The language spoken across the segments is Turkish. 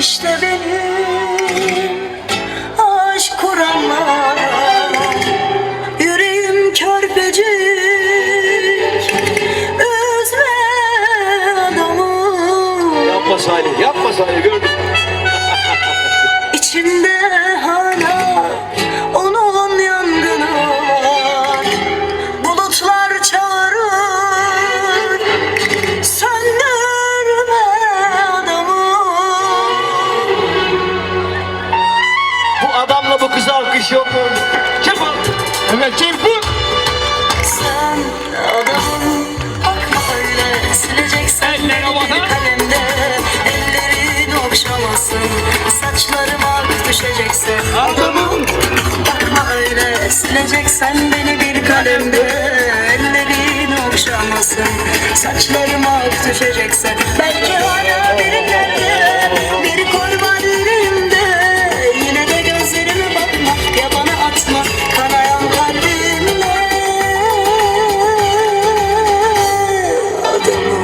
İşte benim aşk kuramam Yüreğim körpecik Üzme adamı. Yapma Salih yapma Salih gördüm Çabuk. Evet çabuk. Sen adamın bakma öyle sileceksin. Eller ellerin okşamasın. Saçlarım ak düşeceksin. Adamın bakma öyle beni bir kalemde ellerin okşamasın. Saçlarım ak düşeceksin. Belki hayal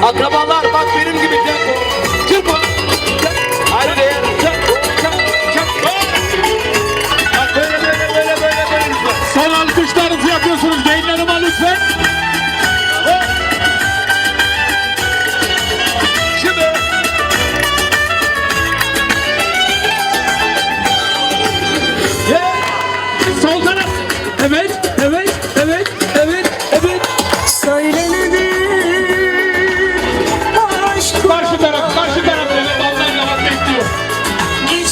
কথা বলার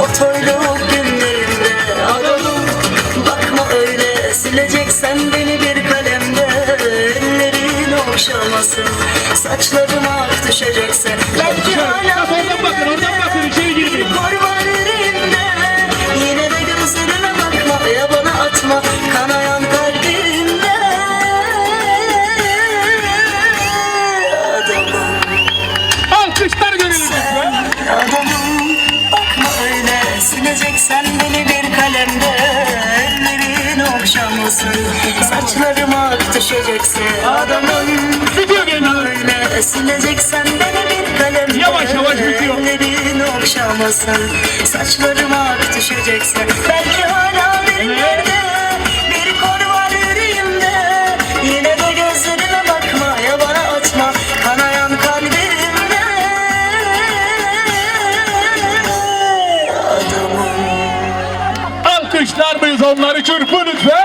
O toylu günlerinde ararım Bakma öyle sileceksen beni bir kalemde Ellerin okşamasın Saçlarım ak düşecekse Belki hala Oradan bakın oradan bakın. Sen deli bir kalemde ellerin okşamasın Saçlarım ak düşecekse adamın Süpürün öyle Sileceksen beni bir kalemde Yavaş yavaş bitiyor. Ellerin okşamasın Saçlarım ak düşecekse Belki hala bir yerde onları çırpın lütfen.